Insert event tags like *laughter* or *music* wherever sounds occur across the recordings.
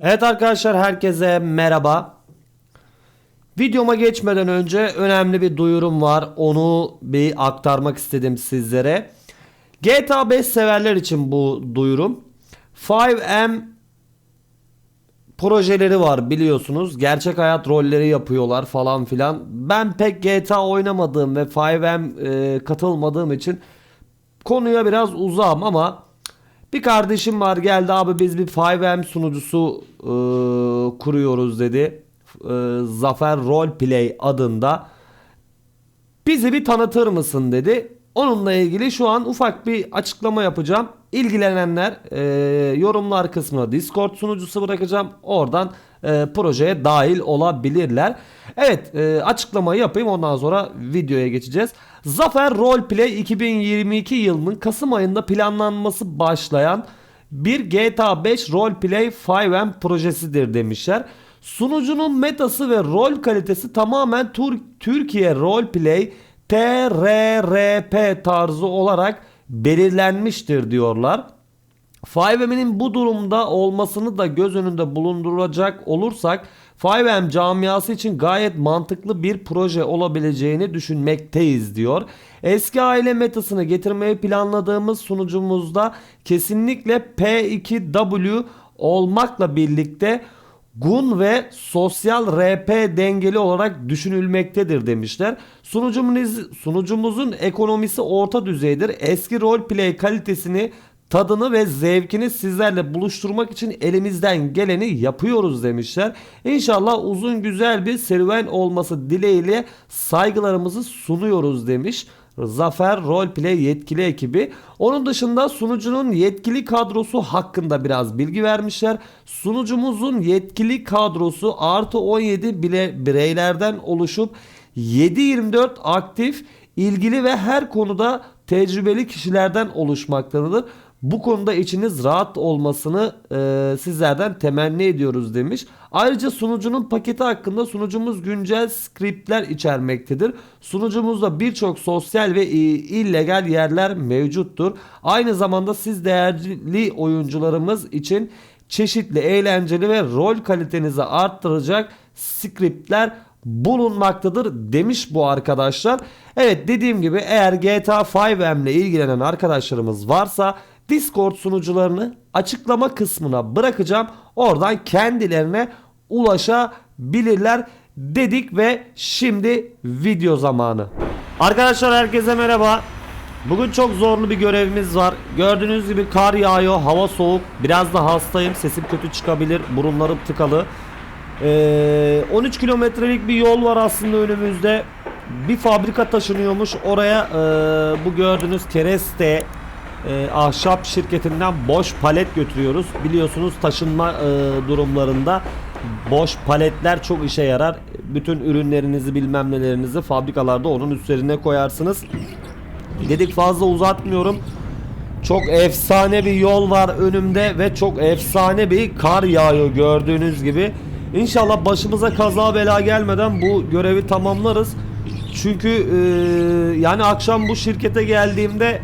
Evet arkadaşlar herkese merhaba. Videoma geçmeden önce önemli bir duyurum var. Onu bir aktarmak istedim sizlere. GTA 5 severler için bu duyurum. 5M projeleri var biliyorsunuz. Gerçek hayat rolleri yapıyorlar falan filan. Ben pek GTA oynamadığım ve 5M e, katılmadığım için konuya biraz uzağım ama bir kardeşim var geldi abi biz bir 5M sunucusu e, kuruyoruz dedi. E, Zafer Roleplay adında. Bizi bir tanıtır mısın dedi. Onunla ilgili şu an ufak bir açıklama yapacağım. İlgilenenler e, yorumlar kısmına Discord sunucusu bırakacağım. Oradan e, projeye dahil olabilirler. Evet e, açıklamayı yapayım ondan sonra videoya geçeceğiz. Zafer Roleplay 2022 yılının Kasım ayında planlanması başlayan bir GTA 5 Roleplay 5M projesidir demişler. Sunucunun metası ve rol kalitesi tamamen Tur- Türkiye Roleplay TRRP tarzı olarak belirlenmiştir diyorlar. 5M'in bu durumda olmasını da göz önünde bulunduracak olursak 5M camiası için gayet mantıklı bir proje olabileceğini düşünmekteyiz diyor. Eski aile metasını getirmeyi planladığımız sunucumuzda kesinlikle P2W olmakla birlikte Gun ve sosyal RP dengeli olarak düşünülmektedir demişler. Sunucumuz, sunucumuzun ekonomisi orta düzeydir. Eski roleplay kalitesini tadını ve zevkini sizlerle buluşturmak için elimizden geleni yapıyoruz demişler. İnşallah uzun güzel bir serüven olması dileğiyle saygılarımızı sunuyoruz demiş. Zafer Roleplay yetkili ekibi. Onun dışında sunucunun yetkili kadrosu hakkında biraz bilgi vermişler. Sunucumuzun yetkili kadrosu artı 17 bile bireylerden oluşup 7-24 aktif, ilgili ve her konuda tecrübeli kişilerden oluşmaktadır. Bu konuda içiniz rahat olmasını e, sizlerden temenni ediyoruz demiş. Ayrıca sunucunun paketi hakkında sunucumuz güncel skriptler içermektedir. Sunucumuzda birçok sosyal ve illegal yerler mevcuttur. Aynı zamanda siz değerli oyuncularımız için çeşitli eğlenceli ve rol kalitenizi arttıracak skriptler bulunmaktadır demiş bu arkadaşlar. Evet dediğim gibi eğer GTA 5M ile ilgilenen arkadaşlarımız varsa Discord sunucularını açıklama kısmına bırakacağım. Oradan kendilerine ulaşabilirler dedik ve şimdi video zamanı. Arkadaşlar herkese merhaba. Bugün çok zorlu bir görevimiz var. Gördüğünüz gibi kar yağıyor, hava soğuk. Biraz da hastayım, sesim kötü çıkabilir, burunlarım tıkalı. Ee, 13 kilometrelik bir yol var aslında önümüzde. Bir fabrika taşınıyormuş. Oraya e, bu gördüğünüz kereste e, ahşap şirketinden boş palet götürüyoruz. Biliyorsunuz taşınma e, durumlarında boş paletler çok işe yarar. Bütün ürünlerinizi bilmem nelerinizi fabrikalarda onun üzerine koyarsınız. Dedik fazla uzatmıyorum. Çok efsane bir yol var önümde ve çok efsane bir kar yağıyor gördüğünüz gibi. İnşallah başımıza kaza bela gelmeden bu görevi tamamlarız. Çünkü e, yani akşam bu şirkete geldiğimde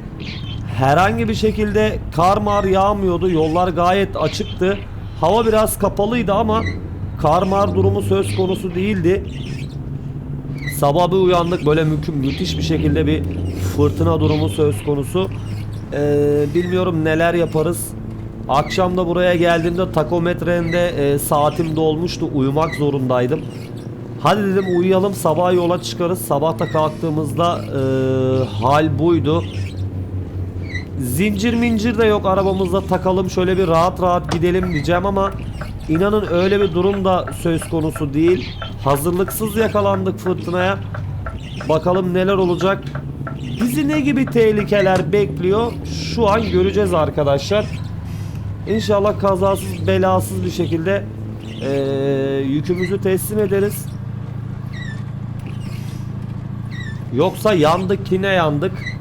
herhangi bir şekilde kar mar yağmıyordu. Yollar gayet açıktı. Hava biraz kapalıydı ama kar mar durumu söz konusu değildi. Sabah bir uyandık böyle mümkün müthiş bir şekilde bir fırtına durumu söz konusu. Ee, bilmiyorum neler yaparız. Akşam da buraya geldiğimde takometrende e, saatim dolmuştu. Uyumak zorundaydım. Hadi dedim uyuyalım sabah yola çıkarız. Sabah da kalktığımızda e, hal buydu. Zincir mincir de yok arabamızda takalım şöyle bir rahat rahat gidelim diyeceğim ama inanın öyle bir durum da söz konusu değil. Hazırlıksız yakalandık fırtınaya. Bakalım neler olacak. Bizi ne gibi tehlikeler bekliyor şu an göreceğiz arkadaşlar. İnşallah kazasız belasız bir şekilde eee, yükümüzü teslim ederiz. Yoksa yandık yine yandık.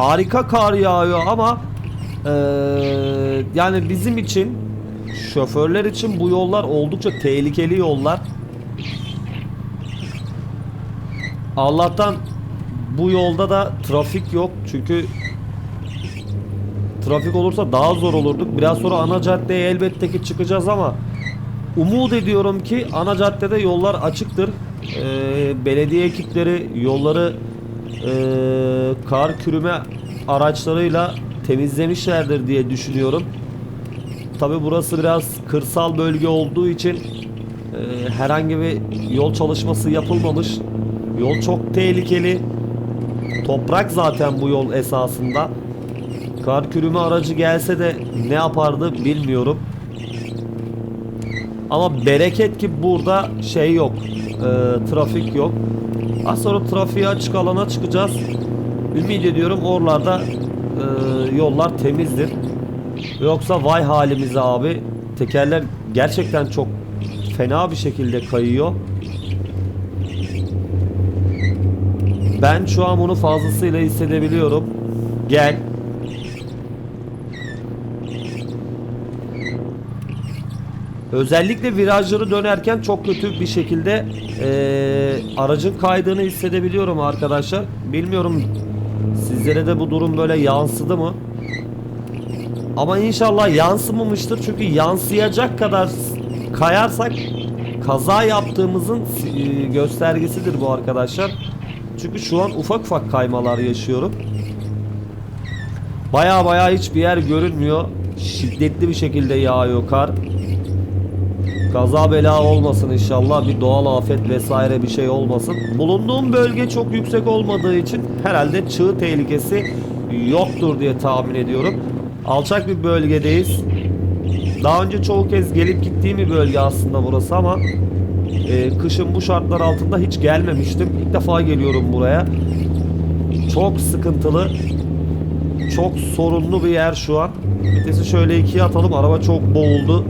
Harika kar yağıyor ama eee, yani bizim için şoförler için bu yollar oldukça tehlikeli yollar. Allah'tan bu yolda da trafik yok. Çünkü trafik olursa daha zor olurduk. Biraz sonra ana caddeye elbette ki çıkacağız ama umut ediyorum ki ana caddede yollar açıktır. Ee, belediye ekipleri yolları e, kar kürüme araçlarıyla temizlemişlerdir diye düşünüyorum. Tabi burası biraz kırsal bölge olduğu için e, herhangi bir yol çalışması yapılmamış. Yol çok tehlikeli. Toprak zaten bu yol esasında. Kar kürüme aracı gelse de ne yapardı bilmiyorum. Ama bereket ki burada şey yok. E, trafik yok. Az sonra trafiğe açık alana çıkacağız. Ümit ediyorum oralarda e, yollar temizdir. Yoksa vay halimize abi. Tekerler gerçekten çok fena bir şekilde kayıyor. Ben şu an bunu fazlasıyla hissedebiliyorum. Gel. Özellikle virajları dönerken çok kötü bir şekilde eee, aracın kaydığını hissedebiliyorum arkadaşlar. Bilmiyorum sizlere de bu durum böyle yansıdı mı? Ama inşallah yansımamıştır çünkü yansıyacak kadar kayarsak kaza yaptığımızın e, göstergesidir bu arkadaşlar. Çünkü şu an ufak ufak kaymalar yaşıyorum. Baya baya hiçbir yer görünmüyor. Şiddetli bir şekilde yağıyor kar. Kaza bela olmasın inşallah. Bir doğal afet vesaire bir şey olmasın. Bulunduğum bölge çok yüksek olmadığı için herhalde çığ tehlikesi yoktur diye tahmin ediyorum. Alçak bir bölgedeyiz. Daha önce çoğu kez gelip gittiğim bir bölge aslında burası ama e, kışın bu şartlar altında hiç gelmemiştim. İlk defa geliyorum buraya. Çok sıkıntılı. Çok sorunlu bir yer şu an. Vitesi şöyle ikiye atalım. Araba çok boğuldu.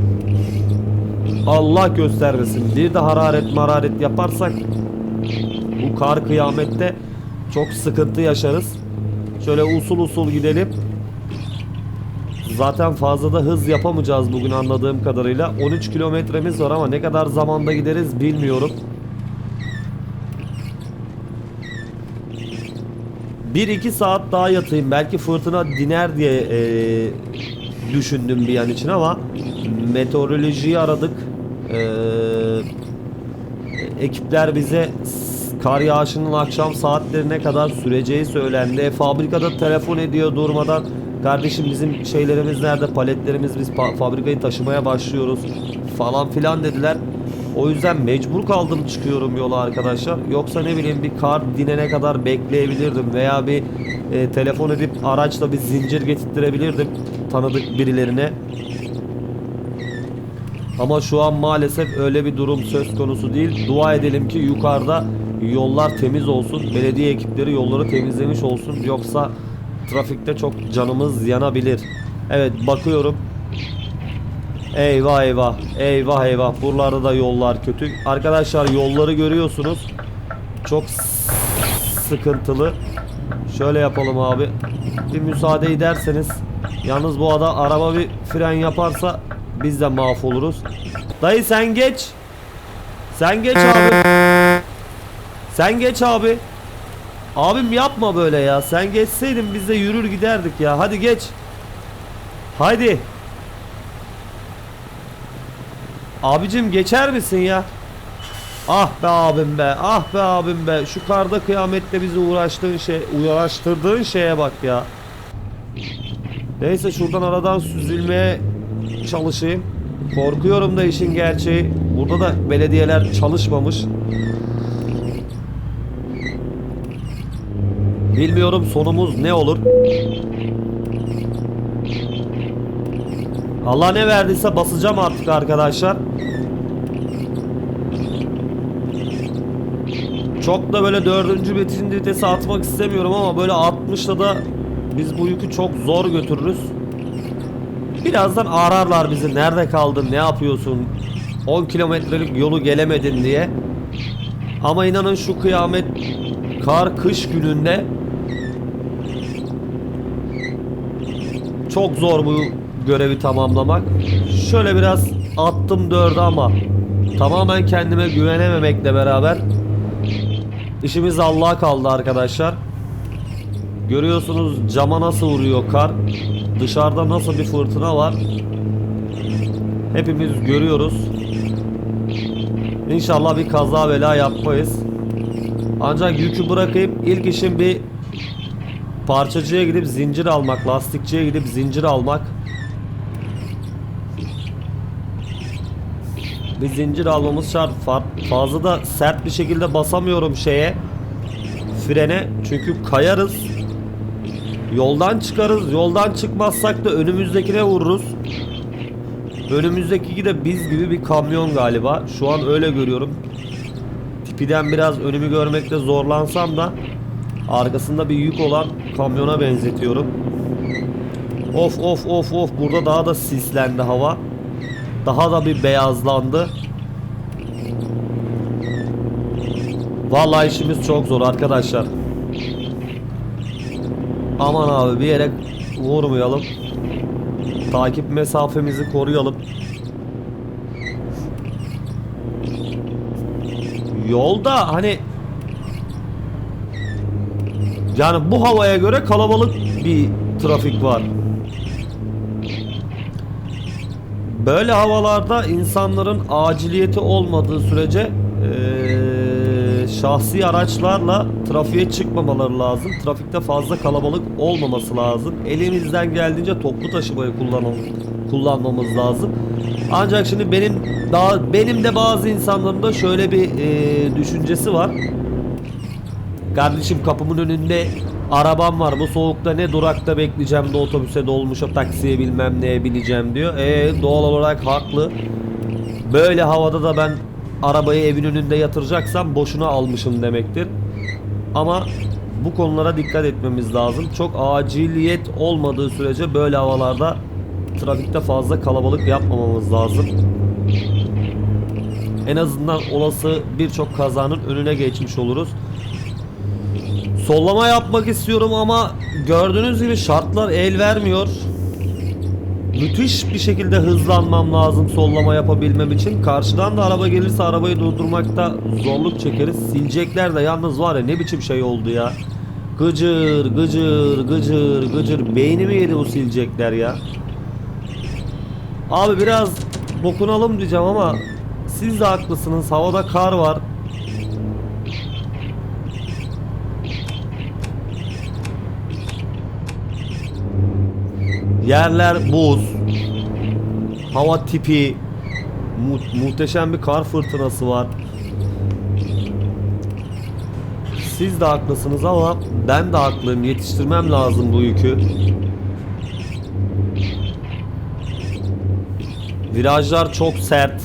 Allah göstermesin. Bir de hararet mararet yaparsak bu kar kıyamette çok sıkıntı yaşarız. Şöyle usul usul gidelim. Zaten fazla da hız yapamayacağız bugün anladığım kadarıyla. 13 kilometremiz var ama ne kadar zamanda gideriz bilmiyorum. 1-2 saat daha yatayım. Belki fırtına diner diye eee, düşündüm bir an için ama meteorolojiyi aradık. Eee, ekipler bize kar yağışının akşam saatlerine kadar süreceği söylendi. E, fabrikada telefon ediyor durmadan. Kardeşim bizim şeylerimiz nerede? Paletlerimiz biz fabrikayı taşımaya başlıyoruz falan filan dediler. O yüzden mecbur kaldım çıkıyorum yola arkadaşlar. Yoksa ne bileyim bir kar dinene kadar bekleyebilirdim veya bir e, telefon edip araçla bir zincir getirtirebilirdim tanıdık birilerine. Ama şu an maalesef öyle bir durum söz konusu değil. Dua edelim ki yukarıda yollar temiz olsun. Belediye ekipleri yolları temizlemiş olsun. Yoksa trafikte çok canımız yanabilir. Evet bakıyorum. Eyvah eyvah. Eyvah eyvah. Buralarda da yollar kötü. Arkadaşlar yolları görüyorsunuz. Çok sıkıntılı. Şöyle yapalım abi. Bir müsaade ederseniz. Yalnız bu ada araba bir fren yaparsa biz de mahvoluruz. Dayı sen geç. Sen geç abi. Sen geç abi. Abim yapma böyle ya. Sen geçseydin biz de yürür giderdik ya. Hadi geç. Haydi. Abicim geçer misin ya? Ah be abim be. Ah be abim be. Şu karda kıyamette bizi uğraştığın şey, uğraştırdığın şeye bak ya. Neyse şuradan aradan süzülmeye çalışayım. Korkuyorum da işin gerçeği. Burada da belediyeler çalışmamış. Bilmiyorum sonumuz ne olur. Allah ne verdiyse basacağım artık arkadaşlar. Çok da böyle dördüncü beşinci vitesi atmak istemiyorum ama böyle 60'la da biz bu yükü çok zor götürürüz. Birazdan ararlar bizi nerede kaldın ne yapıyorsun 10 kilometrelik yolu gelemedin diye. Ama inanın şu kıyamet kar kış gününde çok zor bu görevi tamamlamak. Şöyle biraz attım dördü ama tamamen kendime güvenememekle beraber işimiz Allah'a kaldı arkadaşlar. Görüyorsunuz cama nasıl vuruyor kar. Dışarıda nasıl bir fırtına var. Hepimiz görüyoruz. İnşallah bir kaza bela yapmayız. Ancak yükü bırakayım. İlk işim bir parçacıya gidip zincir almak, lastikçiye gidip zincir almak. Bir zincir almamız şart. Fa- Fazla da sert bir şekilde basamıyorum şeye. Frene. Çünkü kayarız. Yoldan çıkarız. Yoldan çıkmazsak da önümüzdekine vururuz. Önümüzdeki de biz gibi bir kamyon galiba. Şu an öyle görüyorum. Tipiden biraz önümü görmekte zorlansam da arkasında bir yük olan kamyona benzetiyorum. Of of of of burada daha da sislendi hava. Daha da bir beyazlandı. Vallahi işimiz çok zor arkadaşlar. Aman abi bir yere vurmayalım. Takip mesafemizi koruyalım. Yolda hani yani bu havaya göre kalabalık bir trafik var. Böyle havalarda insanların aciliyeti olmadığı sürece eee, şahsi araçlarla trafiğe çıkmamaları lazım. Trafikte fazla kalabalık olmaması lazım. Elimizden geldiğince toplu taşımayı kullanmam, kullanmamız lazım. Ancak şimdi benim daha benim de bazı insanların da şöyle bir eee, düşüncesi var. Kardeşim kapımın önünde arabam var. Bu soğukta ne durakta bekleyeceğim de otobüse dolmuşa taksiye bilmem neye bineceğim diyor. E doğal olarak haklı. Böyle havada da ben arabayı evin önünde yatıracaksam boşuna almışım demektir. Ama bu konulara dikkat etmemiz lazım. Çok aciliyet olmadığı sürece böyle havalarda trafikte fazla kalabalık yapmamamız lazım. En azından olası birçok kazanın önüne geçmiş oluruz. Sollama yapmak istiyorum ama gördüğünüz gibi şartlar el vermiyor. Müthiş bir şekilde hızlanmam lazım sollama yapabilmem için. Karşıdan da araba gelirse arabayı durdurmakta zorluk çekeriz. Silecekler de yalnız var ya ne biçim şey oldu ya. Gıcır gıcır gıcır gıcır beynimi yedi bu silecekler ya. Abi biraz dokunalım diyeceğim ama siz de haklısınız. Havada kar var. Yerler buz. Hava tipi. Mu- muhteşem bir kar fırtınası var. Siz de haklısınız ama ben de haklıyım. Yetiştirmem lazım bu yükü. Virajlar çok sert.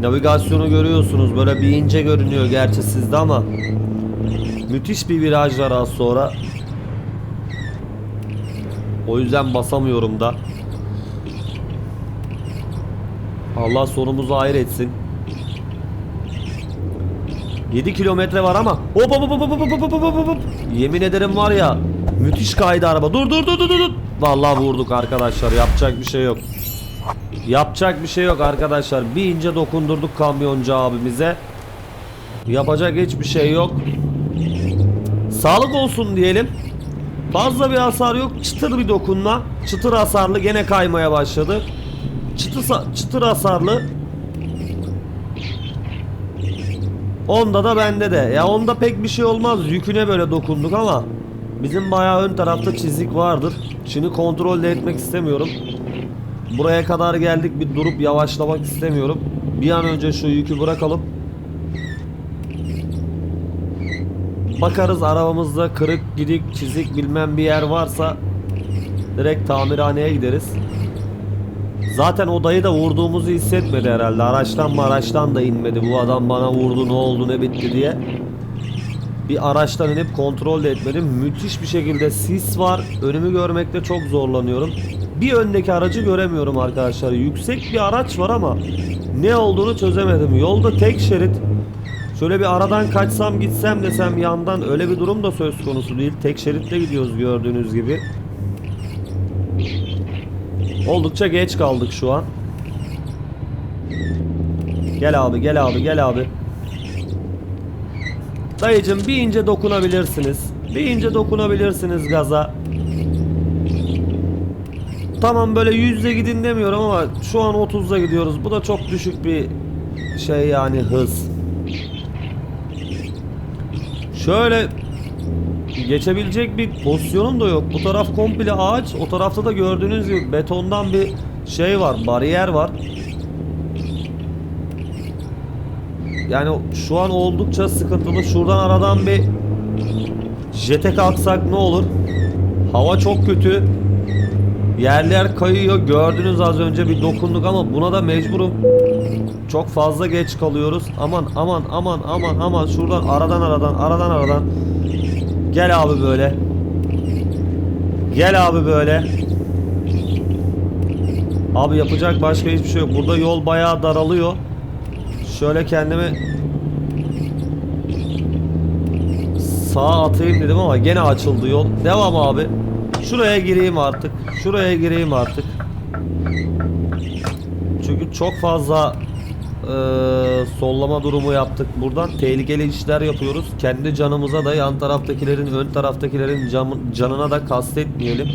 Navigasyonu görüyorsunuz. Böyle bir ince görünüyor gerçi sizde ama müthiş bir viraj var az sonra. O yüzden basamıyorum da. Allah sonumuzu hayır etsin. 7 kilometre var ama hop hop hop hop hop hop hop hop hop. Yemin ederim var ya müthiş kaydı araba. Dur dur dur dur dur. Vallahi vurduk arkadaşlar. Yapacak bir şey yok. Yapacak bir şey yok arkadaşlar. Bir ince dokundurduk kamyoncu abimize. Yapacak hiçbir şey yok. Sağlık olsun diyelim. Fazla bir hasar yok. Çıtır bir dokunma. Çıtır hasarlı gene kaymaya başladı. Çıtır, çıtır hasarlı. Onda da bende de. Ya onda pek bir şey olmaz. Yüküne böyle dokunduk ama bizim bayağı ön tarafta çizik vardır. Şimdi kontrol de etmek istemiyorum. Buraya kadar geldik bir durup yavaşlamak istemiyorum. Bir an önce şu yükü bırakalım. Bakarız arabamızda kırık, gidik, çizik bilmem bir yer varsa direkt tamirhaneye gideriz. Zaten o dayı da vurduğumuzu hissetmedi herhalde. Araçtan mı araçtan da inmedi. Bu adam bana vurdu ne oldu ne bitti diye. Bir araçtan inip kontrol de etmedim. Müthiş bir şekilde sis var. Önümü görmekte çok zorlanıyorum. Bir öndeki aracı göremiyorum arkadaşlar. Yüksek bir araç var ama ne olduğunu çözemedim. Yolda tek şerit. Şöyle bir aradan kaçsam gitsem desem yandan öyle bir durum da söz konusu değil. Tek şeritte gidiyoruz gördüğünüz gibi. Oldukça geç kaldık şu an. Gel abi gel abi gel abi. Dayıcım bir ince dokunabilirsiniz. Bir ince dokunabilirsiniz gaza. Tamam böyle yüzle gidin demiyorum ama şu an 30'la gidiyoruz. Bu da çok düşük bir şey yani hız. Şöyle geçebilecek bir pozisyonum da yok. Bu taraf komple ağaç. O tarafta da gördüğünüz gibi betondan bir şey var. Bariyer var. Yani şu an oldukça sıkıntılı. Şuradan aradan bir jete kalksak ne olur? Hava çok kötü. Yerler kayıyor. Gördünüz az önce bir dokunduk ama buna da mecburum. Çok fazla geç kalıyoruz. Aman aman aman aman aman şuradan aradan aradan aradan aradan. Gel abi böyle. Gel abi böyle. Abi yapacak başka hiçbir şey yok. Burada yol bayağı daralıyor. Şöyle kendimi sağa atayım dedim ama gene açıldı yol. Devam abi. Şuraya gireyim artık. Şuraya gireyim artık. Çünkü çok fazla eee, sollama durumu yaptık. Buradan tehlikeli işler yapıyoruz. Kendi canımıza da yan taraftakilerin, ön taraftakilerin cam- canına da kastetmeyelim.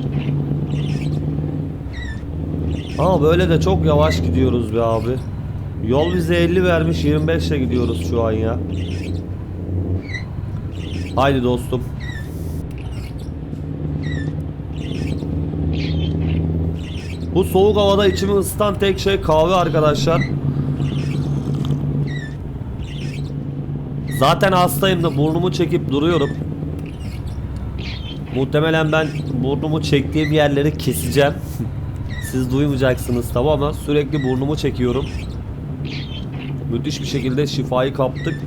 Ama böyle de çok yavaş gidiyoruz be abi. Yol bize 50 vermiş 25 ile gidiyoruz şu an ya. Haydi dostum. Bu soğuk havada içimi ısıtan tek şey kahve arkadaşlar. Zaten hastayım da burnumu çekip duruyorum. Muhtemelen ben burnumu çektiğim yerleri keseceğim. *laughs* Siz duymayacaksınız tamam ama sürekli burnumu çekiyorum. Müthiş bir şekilde şifayı kaptık.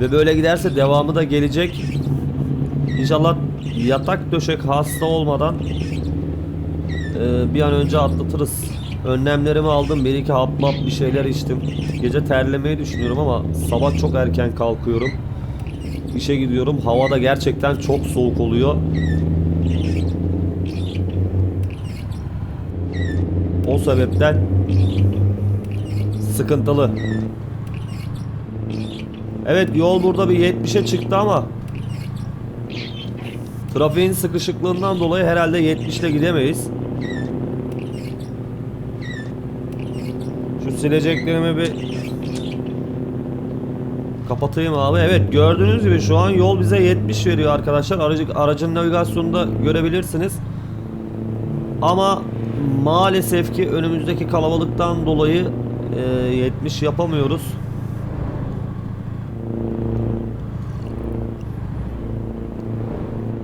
Ve böyle giderse devamı da gelecek. İnşallah yatak döşek hasta olmadan e, bir an önce atlatırız. Önlemlerimi aldım. Bir iki hap map bir şeyler içtim. Gece terlemeyi düşünüyorum ama sabah çok erken kalkıyorum. İşe gidiyorum. Hava da gerçekten çok soğuk oluyor. O sebepten sıkıntılı. Evet yol burada bir 70'e çıktı ama trafiğin sıkışıklığından dolayı herhalde 70 ile gidemeyiz. Sileceklerimi bir kapatayım abi. Evet gördüğünüz gibi şu an yol bize 70 veriyor arkadaşlar. Aracı, aracın navigasyonunda görebilirsiniz. Ama maalesef ki önümüzdeki kalabalıktan dolayı e, 70 yapamıyoruz.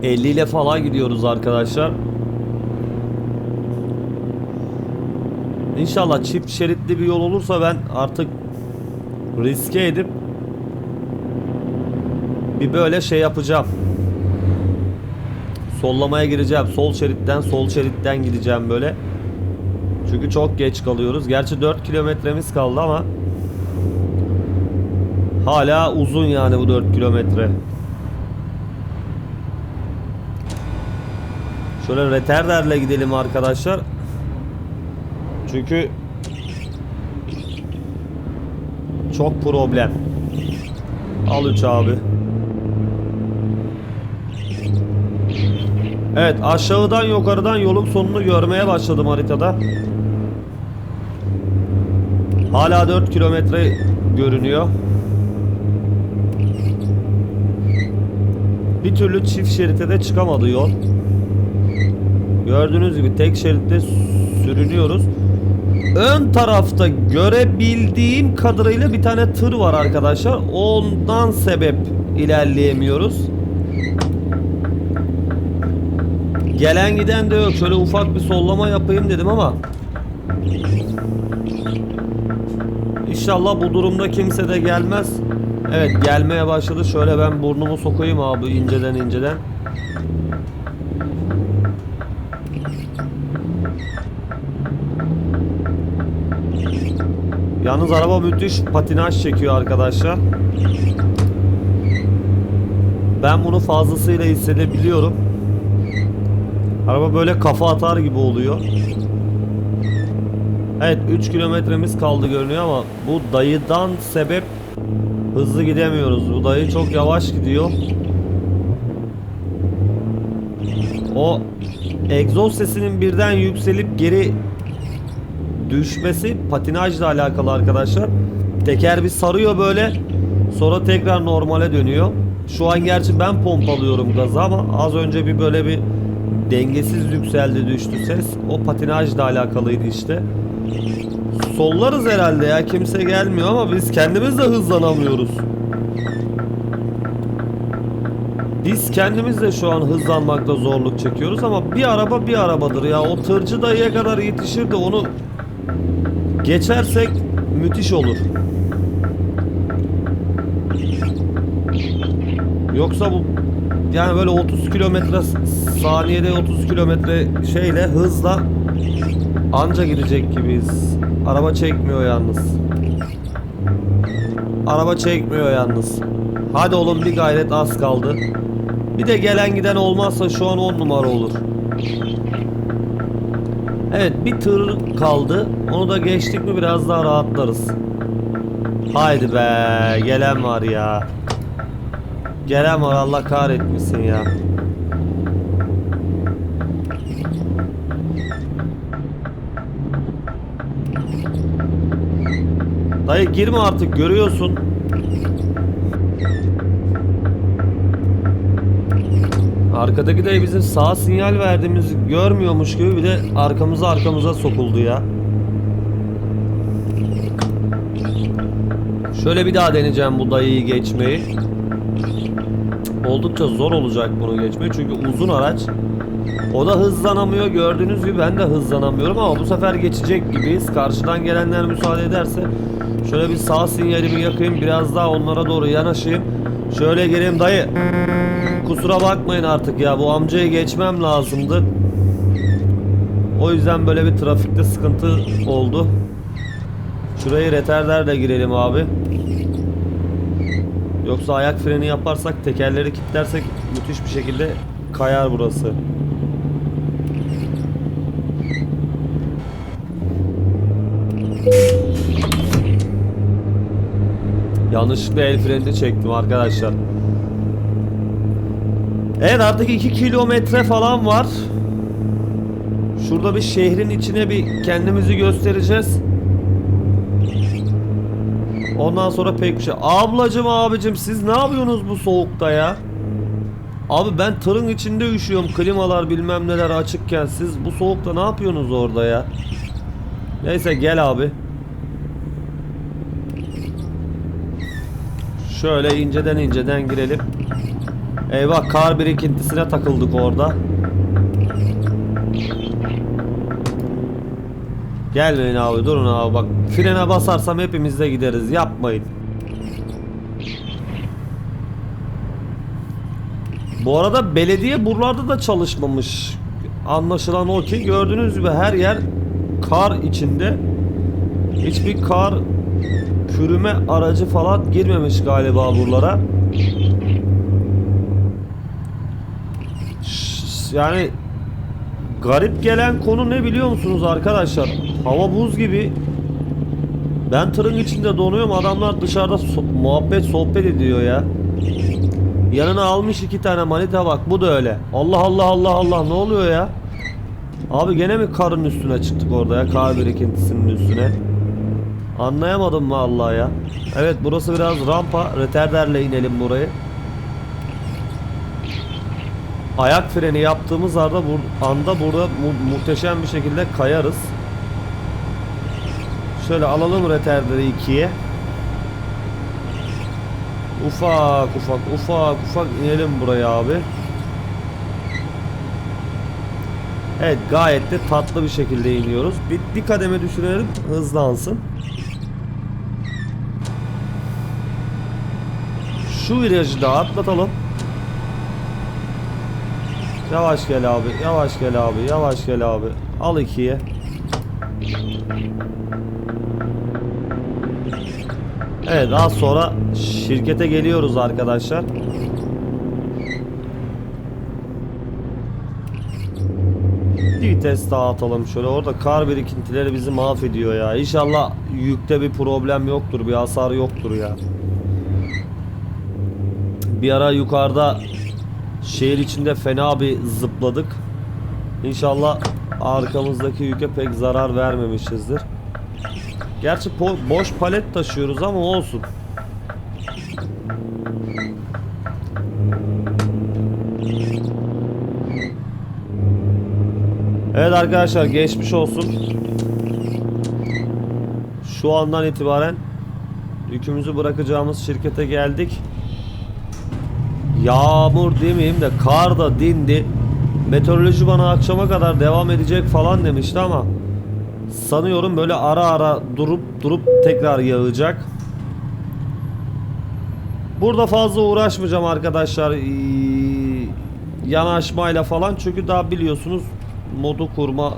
...50 ile falan gidiyoruz arkadaşlar. İnşallah çift şeritli bir yol olursa ben artık riske edip bir böyle şey yapacağım. Sollamaya gireceğim. Sol şeritten sol şeritten gideceğim böyle. Çünkü çok geç kalıyoruz. Gerçi 4 kilometremiz kaldı ama hala uzun yani bu 4 kilometre. Şöyle retarderle gidelim arkadaşlar. Çünkü çok problem. Al 3 abi. Evet aşağıdan yukarıdan yolun sonunu görmeye başladım haritada. Hala 4 kilometre görünüyor. Bir türlü çift şerite de çıkamadı yol. Gördüğünüz gibi tek şeritte sürünüyoruz. Ön tarafta görebildiğim kadarıyla bir tane tır var arkadaşlar. Ondan sebep ilerleyemiyoruz. Gelen giden de yok. Şöyle ufak bir sollama yapayım dedim ama İnşallah bu durumda kimse de gelmez. Evet gelmeye başladı. Şöyle ben burnumu sokayım abi inceden inceden. Yalnız araba müthiş patinaj çekiyor arkadaşlar. Ben bunu fazlasıyla hissedebiliyorum. Araba böyle kafa atar gibi oluyor. Evet 3 kilometremiz kaldı görünüyor ama bu dayıdan sebep Hızlı gidemiyoruz. Bu dayı çok yavaş gidiyor. O egzoz sesinin birden yükselip geri düşmesi patinajla alakalı arkadaşlar. Teker bir sarıyor böyle. Sonra tekrar normale dönüyor. Şu an gerçi ben pompalıyorum gazı ama az önce bir böyle bir dengesiz yükseldi düştü ses. O patinajla alakalıydı işte. Sollarız herhalde ya kimse gelmiyor ama biz kendimiz de hızlanamıyoruz. Biz kendimiz de şu an hızlanmakta zorluk çekiyoruz ama bir araba bir arabadır ya. O tırcı dayıya kadar yetişir de onu geçersek müthiş olur. Yoksa bu yani böyle 30 kilometre saniyede 30 kilometre şeyle hızla anca gidecek gibiyiz. Araba çekmiyor yalnız. Araba çekmiyor yalnız. Hadi oğlum bir gayret az kaldı. Bir de gelen giden olmazsa şu an 10 numara olur. Evet bir tır kaldı. Onu da geçtik mi biraz daha rahatlarız. Haydi be gelen var ya. Gelen var Allah kahretmesin ya. Dayı girme artık görüyorsun. Arkadaki dayı bizim sağ sinyal verdiğimizi görmüyormuş gibi bir de arkamıza arkamıza sokuldu ya. Şöyle bir daha deneyeceğim bu dayıyı geçmeyi. Oldukça zor olacak bunu geçmek çünkü uzun araç. O da hızlanamıyor gördüğünüz gibi ben de hızlanamıyorum ama bu sefer geçecek gibiyiz. Karşıdan gelenler müsaade ederse şöyle bir sağ sinyalimi yakayım biraz daha onlara doğru yanaşayım. Şöyle geleyim dayı. Kusura bakmayın artık ya bu amcayı geçmem lazımdı. O yüzden böyle bir trafikte sıkıntı oldu. Şurayı retarderle girelim abi. Yoksa ayak freni yaparsak tekerleri kilitlersek müthiş bir şekilde kayar burası. Yanlışlıkla el freni çektim arkadaşlar. Evet artık 2 kilometre falan var. Şurada bir şehrin içine bir kendimizi göstereceğiz. Ondan sonra pek bir şey. Ablacım abicim siz ne yapıyorsunuz bu soğukta ya? Abi ben tırın içinde üşüyorum. Klimalar bilmem neler açıkken siz bu soğukta ne yapıyorsunuz orada ya? Neyse gel abi. Şöyle inceden inceden girelim. Eyvah kar birikintisine takıldık orada. Gelmeyin abi durun abi bak frene basarsam hepimiz de gideriz yapmayın. Bu arada belediye buralarda da çalışmamış. Anlaşılan o ki gördüğünüz gibi her yer kar içinde. Hiçbir kar kürüme aracı falan girmemiş galiba buralara. Yani garip gelen konu ne biliyor musunuz arkadaşlar? Hava buz gibi. Ben tırın içinde donuyorum. Adamlar dışarıda so- muhabbet sohbet ediyor ya. Yanına almış iki tane manita bak bu da öyle. Allah Allah Allah Allah ne oluyor ya? Abi gene mi karın üstüne çıktık orada ya kar birikintisinin üstüne? Anlayamadım vallahi ya. Evet burası biraz rampa. Retarderle inelim burayı. Ayak freni yaptığımız anda, bur anda burada mu- muhteşem bir şekilde kayarız. Şöyle alalım retarderi ikiye. Ufak ufak ufak ufak inelim buraya abi. Evet gayet de tatlı bir şekilde iniyoruz. Bir, bir kademe düşürelim hızlansın. Şu virajı da atlatalım. Yavaş gel abi, yavaş gel abi, yavaş gel abi. Al ikiye. Evet az sonra şirkete geliyoruz arkadaşlar. Bir vites daha atalım şöyle. Orada kar birikintileri bizi mahvediyor ya. İnşallah yükte bir problem yoktur, bir hasar yoktur ya. Bir ara yukarıda şehir içinde fena bir zıpladık. İnşallah arkamızdaki yüke pek zarar vermemişizdir. Gerçi boş palet taşıyoruz ama olsun. Evet arkadaşlar geçmiş olsun. Şu andan itibaren yükümüzü bırakacağımız şirkete geldik. Yağmur demeyeyim de kar da dindi. Meteoroloji bana akşama kadar devam edecek falan demişti ama sanıyorum böyle ara ara durup durup tekrar yağacak. Burada fazla uğraşmayacağım arkadaşlar. Ee, Yanaşmayla falan çünkü daha biliyorsunuz modu kurma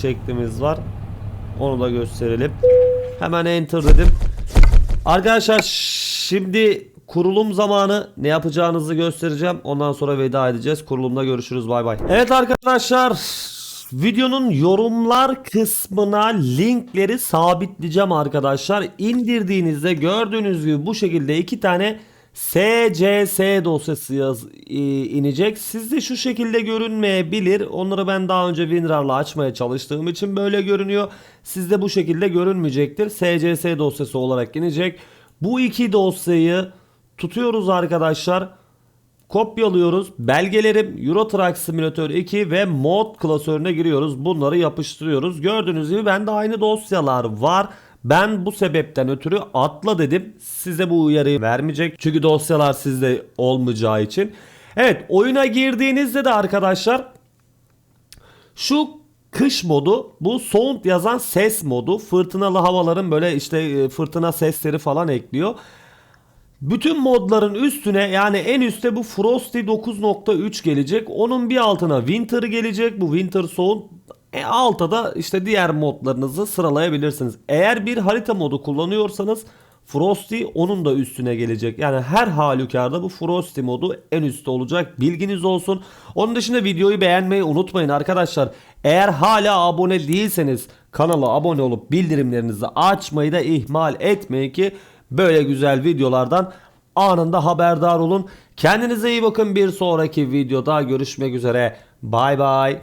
şeklimiz var. Onu da gösterelim. Hemen enter dedim. Arkadaşlar şimdi kurulum zamanı ne yapacağınızı göstereceğim. Ondan sonra veda edeceğiz. Kurulumda görüşürüz. Bay bay. Evet arkadaşlar videonun yorumlar kısmına linkleri sabitleyeceğim arkadaşlar. İndirdiğinizde gördüğünüz gibi bu şekilde iki tane SCS dosyası yaz, e, inecek. Sizde şu şekilde görünmeyebilir. Onları ben daha önce WinRAR'la açmaya çalıştığım için böyle görünüyor. Sizde bu şekilde görünmeyecektir. SCS dosyası olarak inecek. Bu iki dosyayı tutuyoruz arkadaşlar. Kopyalıyoruz. Belgelerim Euro Truck Simulator 2 ve mod klasörüne giriyoruz. Bunları yapıştırıyoruz. Gördüğünüz gibi bende aynı dosyalar var. Ben bu sebepten ötürü atla dedim. Size bu uyarıyı vermeyecek. Çünkü dosyalar sizde olmayacağı için. Evet oyuna girdiğinizde de arkadaşlar şu kış modu bu sound yazan ses modu fırtınalı havaların böyle işte e, fırtına sesleri falan ekliyor. Bütün modların üstüne yani en üstte bu Frosty 9.3 gelecek. Onun bir altına Winter gelecek. Bu Winter Sound e, alta da işte diğer modlarınızı sıralayabilirsiniz. Eğer bir harita modu kullanıyorsanız Frosty onun da üstüne gelecek. Yani her halükarda bu Frosty modu en üstte olacak. Bilginiz olsun. Onun dışında videoyu beğenmeyi unutmayın arkadaşlar. Eğer hala abone değilseniz kanala abone olup bildirimlerinizi açmayı da ihmal etmeyin ki böyle güzel videolardan anında haberdar olun. Kendinize iyi bakın. Bir sonraki videoda görüşmek üzere. Bay bay.